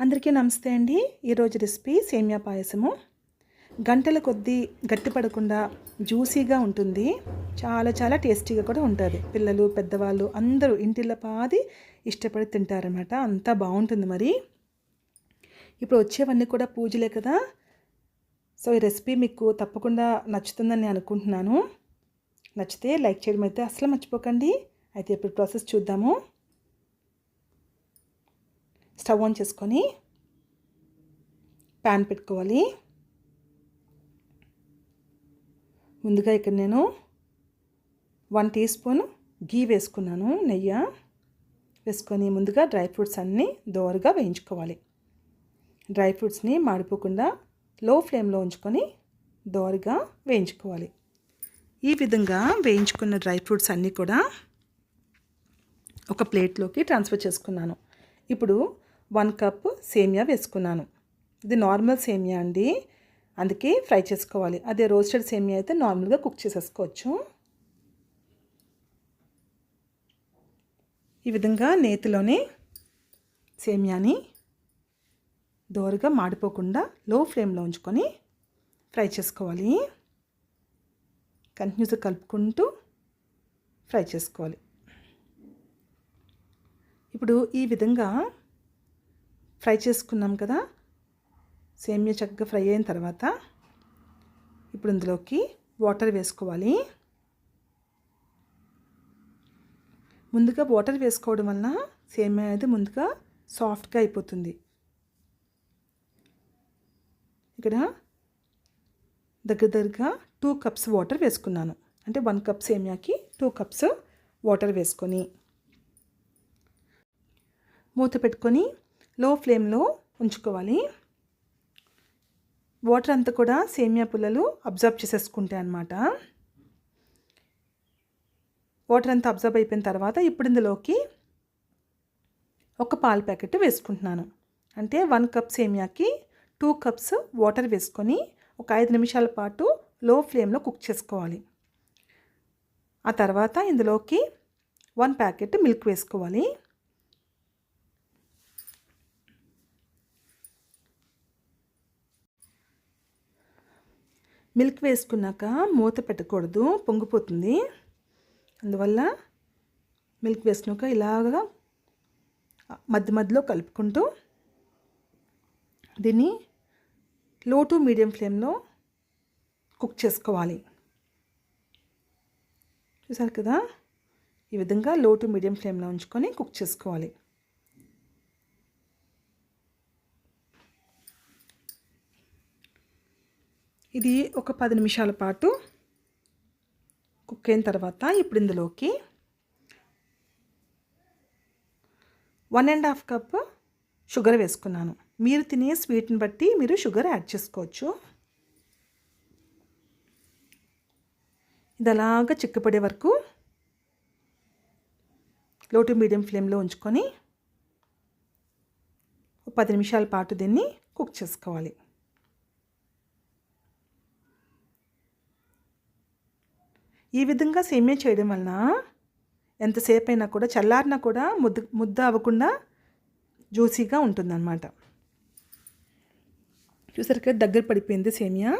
అందరికీ నమస్తే అండి. ఈరోజు రెసిపీ సేమియా పాయసము. గంటల కొద్దీ గట్టిపడకుండా జ్యూసీగా ఉంటుంది. చాలా చాలా టేస్టీగా కూడా ఉంటుంది. పిల్లలు పెద్దవాళ్ళు అందరూ ఇంటిలో పాది ఇష్టపడి తింటారనమాట అంతా బాగుంటుంది మరి. ఇప్పుడు వచ్చేవన్నీ కూడా పూజలే కదా. సో ఈ రెసిపీ మీకు తప్పకుండా నచ్చుతుందని నేను అనుకుంటున్నాను. నచ్చితే లైక్ చేయడం అయితే అసలు మర్చిపోకండి. అయితే ఇప్పుడు ప్రాసెస్ చూద్దాము. స్టవ్ ఆన్ చేసుకొని ప్యాన్ పెట్టుకోవాలి. ముందుగా ఇక్కడ నేను వన్ టీ స్పూన్ గీ వేసుకున్నాను నెయ్యి వేసుకొని ముందుగా డ్రై ఫ్రూట్స్ అన్నీ దోరగా వేయించుకోవాలి. డ్రై ఫ్రూట్స్ని మాడిపోకుండా లో ఫ్లేమ్లో ఉంచుకొని దోరగా వేయించుకోవాలి. ఈ విధంగా వేయించుకున్న డ్రై ఫ్రూట్స్ అన్నీ కూడా ఒక ప్లేట్లోకి ట్రాన్స్ఫర్ చేసుకున్నాను. ఇప్పుడు వన్ కప్ సేమియా వేసుకున్నాను. ఇది నార్మల్ సేమియా అండి. అందుకే ఫ్రై చేసుకోవాలి. అదే రోస్టెడ్ సేమియా అయితే నార్మల్గా కుక్ చేసేసుకోవచ్చు. ఈ విధంగా నేతిలోనే సేమియాని దోరగా మాడిపోకుండా లో ఫ్లేమ్లో ఉంచుకొని ఫ్రై చేసుకోవాలి. కంటిన్యూస్గా కలుపుకుంటూ ఫ్రై చేసుకోవాలి. ఇప్పుడు ఈ విధంగా ఫ్రై చేసుకున్నాం కదా. సేమియా చక్కగా ఫ్రై అయిన తర్వాత ఇప్పుడు ఇందులోకి వాటర్ వేసుకోవాలి. ముందుగా వాటర్ వేసుకోవడం వలన సేమియా అనేది ముందుగా సాఫ్ట్గా అయిపోతుంది. ఇక్కడ దగ్గర దగ్గరగా టూ కప్స్ వాటర్ వేసుకున్నాను. అంటే వన్ కప్ సేమియాకి టూ కప్స్ వాటర్ వేసుకొని. మూత పెట్టుకొని లో ఫ్లేమ్లో ఉంచుకోవాలి. వాటర్ అంతా కూడా సేమియా పుల్లలు అబ్జర్వ్ చేసేసుకుంటాయి అన్నమాట. వాటర్ అంతా అబ్జర్వ్ అయిపోయిన తర్వాత ఇప్పుడు ఇందులోకి ఒక పాల ప్యాకెట్ వేసుకుంటున్నాను. అంటే వన్ కప్ సేమియాకి టూ కప్స్ వాటర్ వేసుకొని ఒక ఐదు నిమిషాల పాటు లో ఫ్లేమ్లో కుక్ చేసుకోవాలి. ఆ తర్వాత ఇందులోకి వన్ ప్యాకెట్ మిల్క్ వేసుకోవాలి. మిల్క్ వేసుకున్నాక మూత పెట్టకూడదు పొంగిపోతుంది. అందువల్ల మిల్క్ వేసుకున్నాక ఇలాగా మధ్య మధ్యలో కలుపుకుంటూ దీన్ని లో టు మీడియం ఫ్లేమ్లో కుక్ చేసుకోవాలి. చూసారు కదా? ఈ విధంగా లో టు మీడియం ఫ్లేమ్లో ఉంచుకొని కుక్ చేసుకోవాలి. ఇది ఒక పది నిమిషాల పాటు కుక్ అయిన తర్వాత ఇప్పుడు ఇందులోకి one and half cup sugar వేసుకున్నాను. మీరు తినే స్వీట్ని బట్టి మీరు షుగర్ యాడ్ చేసుకోవచ్చు. ఇది అలాగా చిక్కపడే వరకు లో టు మీడియం ఫ్లేమ్లో ఉంచుకొని పది నిమిషాల పాటు దీన్ని కుక్ చేసుకోవాలి. ఈ విధంగా సేమియా చేయడం వలన ఎంతసేపు అయినా కూడా చల్లారినా కూడా ముద్ద ముద్ద అవ్వకుండా జ్యూసీగా ఉంటుందన్నమాట. చూసారు కదా దగ్గర పడిపోయింది సేమియా.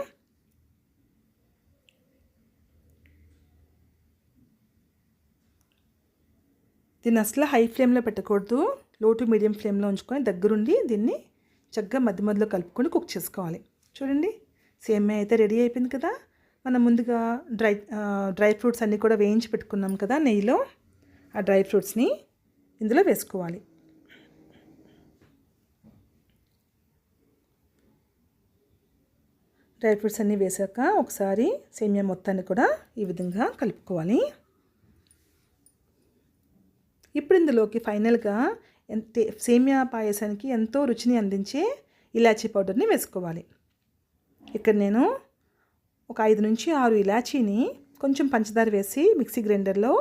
దీన్ని అసలు హై ఫ్లేమ్లో పెట్టకూడదు. లో టు మీడియం ఫ్లేమ్లో ఉంచుకొని దగ్గరుండి దీన్ని చక్కగా మధ్య మధ్యలో కలుపుకొని కుక్ చేసుకోవాలి. చూడండి సేమియా అయితే రెడీ అయిపోయింది కదా. మనం ముందుగా డ్రై డ్రై ఫ్రూట్స్ అన్నీ కూడా వేయించి పెట్టుకున్నాం కదా నెయ్యిలో. ఆ డ్రై ఫ్రూట్స్ని ఇందులో వేసుకోవాలి. డ్రై ఫ్రూట్స్ అన్నీ వేసాక ఒకసారి సేమియా మొత్తాన్ని కూడా ఈ విధంగా కలుపుకోవాలి. ఇప్పుడు ఇందులోకి ఫైనల్గా ఎంత సేమియా పాయసానికి ఎంతో రుచిని అందించే ఇలాచీ పౌడర్ని వేసుకోవాలి. ఇక్కడ నేను ఒక ఐదు నుంచి ఆరు ఇలాచీని కొంచెం పంచదార వేసి మిక్సీ గ్రైండర్లో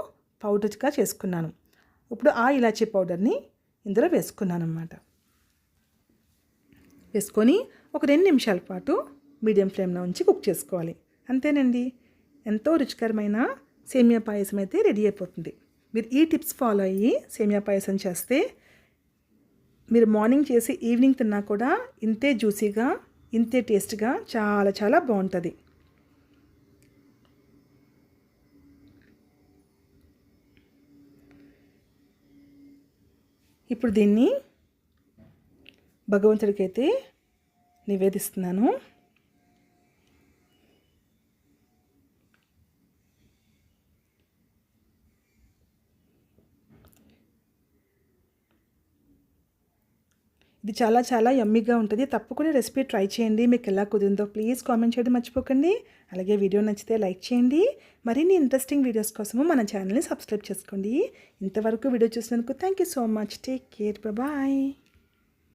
పౌడర్గా చేసుకున్నాను. ఇప్పుడు ఆ ఇలాచీ పౌడర్ని ఇందులో వేసుకున్నాను అన్నమాట వేసుకొని ఒక రెండు నిమిషాల పాటు మీడియం ఫ్లేమ్లో ఉంచి కుక్ చేసుకోవాలి. అంతేనండి. ఎంతో రుచికరమైన సేమియా పాయసం అయితే రెడీ అయిపోతుంది. మీరు ఈ టిప్స్ ఫాలో అయ్యి సేమియా పాయసం చేస్తే మీరు మార్నింగ్ చేసి ఈవినింగ్ తిన్నా కూడా ఇంతే జ్యూసీగా ఇంతే టేస్ట్గా చాలా చాలా బాగుంటుంది. ఇప్పుడు దీన్ని భగవంతుడికైతే నివేదిస్తున్నాను. ఇది చాలా చాలా యమ్మీగా ఉంటుంది. తప్పకుండా రెసిపీ ట్రై చేయండి. మీకు ఎలా కుదిరిందో ప్లీజ్ కామెంట్ చేయడం మర్చిపోకండి. అలాగే వీడియో నచ్చితే లైక్ చేయండి. మరిన్ని ఇంట్రెస్టింగ్ వీడియోస్ కోసము మన ఛానల్ని సబ్స్క్రైబ్ చేసుకోండి. ఇంతవరకు వీడియో చూసినందుకు thank you so much take care bye